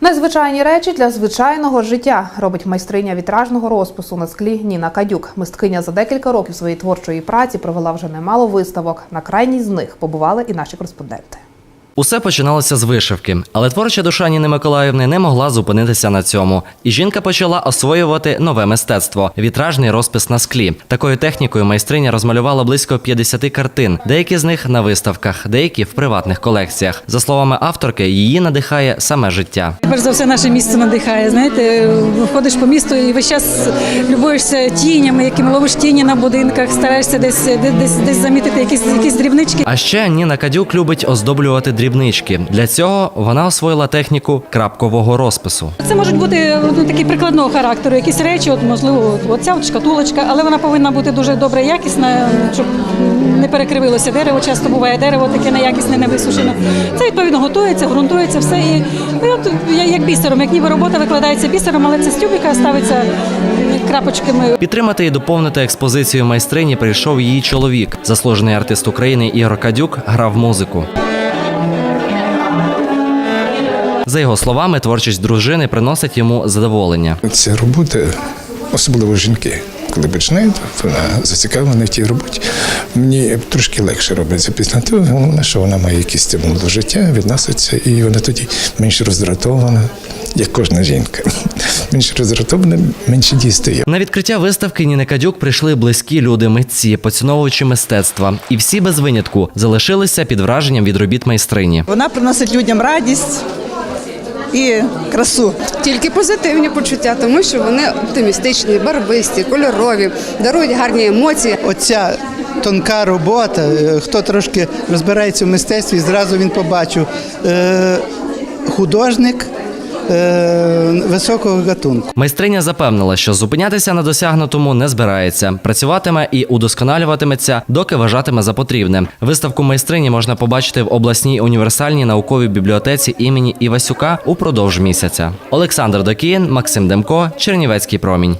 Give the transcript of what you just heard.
Незвичайні речі для звичайного життя робить майстриня вітражного розпису на склі Ніна Кадюк. Мисткиня за декілька років своєї творчої праці провела вже немало виставок. На крайній з них побували і наші кореспонденти. Усе починалося з вишивки, але творча душа Ніни Миколаївни не могла зупинитися на цьому. І жінка почала освоювати нове мистецтво вітражний розпис на склі. Такою технікою майстриня розмалювала близько 50 картин, деякі з них на виставках, деякі в приватних колекціях. За словами авторки, її надихає саме життя. Перш за все, наше місце надихає. Знаєте, ходиш по місту і весь час любуєшся тінями, якими ловиш тіні на будинках, стараєшся десь десь, десь, замітити якісь, якісь дрібнички. А ще Ніна Кадюк любить оздоблювати дрібнички. Для цього вона освоїла техніку крапкового розпису. Це можуть бути ну, такі прикладного характеру, якісь речі, от можливо, от ця от шкатулочка, але вона повинна бути дуже добре якісна, щоб не перекривилося дерево. Часто буває дерево таке неякісне, не висушене. Це відповідно готується, ґрунтується все і ну, от, як бісером, як ніби робота викладається бісером, але це стюбика ставиться крапочками. Підтримати і доповнити експозицію майстрині прийшов її чоловік. Заслужений артист України Ігор Кадюк грав музику. За його словами, творчість дружини приносить йому задоволення. Це робота, особливо жінки. Коли починають, вона зацікавлена в тій роботі. Мені трошки легше робиться після того, головне, що вона має якийсь стимул до життя, відноситься, і вона тоді менш роздратована, як кожна жінка. Менш роздратована, менше дістає. На відкриття виставки Ніни Кадюк прийшли близькі люди, митці, поціновувачі мистецтва, і всі без винятку залишилися під враженням від робіт майстрині. Вона приносить людям радість і красу. Тільки позитивні почуття, тому що вони оптимістичні, барвисті, кольорові, дарують гарні емоції. Оця тонка робота, е, хто трошки розбирається в мистецтві, зразу він побачив е, художник е, високого гатунку. Майстриня запевнила, що зупинятися на досягнутому не збирається. Працюватиме і удосконалюватиметься, доки вважатиме за потрібне. Виставку майстрині можна побачити в обласній універсальній науковій бібліотеці імені Івасюка упродовж місяця. Олександр Докіїн, Максим Демко, Чернівецький промінь.